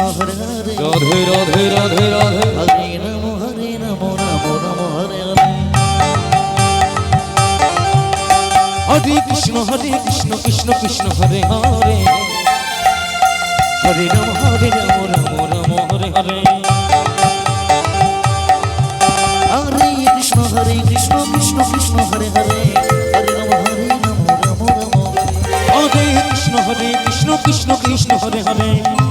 Radhe Radhe Radhe Radhe হরে Krishna হরে Krishna Krishna Krishna Hare Hare Hare Ram হরে Ram Ram Ram Hare Hare Hare Krishna হরে Krishna Krishna Krishna Hare Hare Hare Ram হরে Ram Ram Ram হরে Krishna হরে Krishna Krishna Krishna Hare Hare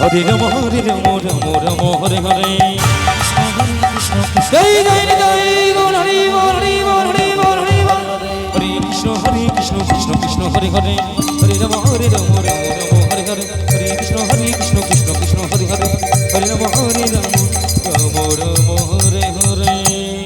Hare Ram হরে Ram Ram Ram Hare Hare জয় জয় জয় বল Hari বল Hari বল Hari বল Hari বল হরে। Krishna হরে Krishna Krishna Krishna, Hare Hare. হরে Ram হরে Ram Ram Ram Hare Hare Hare Krishna হরে Krishna Krishna Krishna, Hare Hare. হরে Ram হরে Ram Ram Ram Hare Hare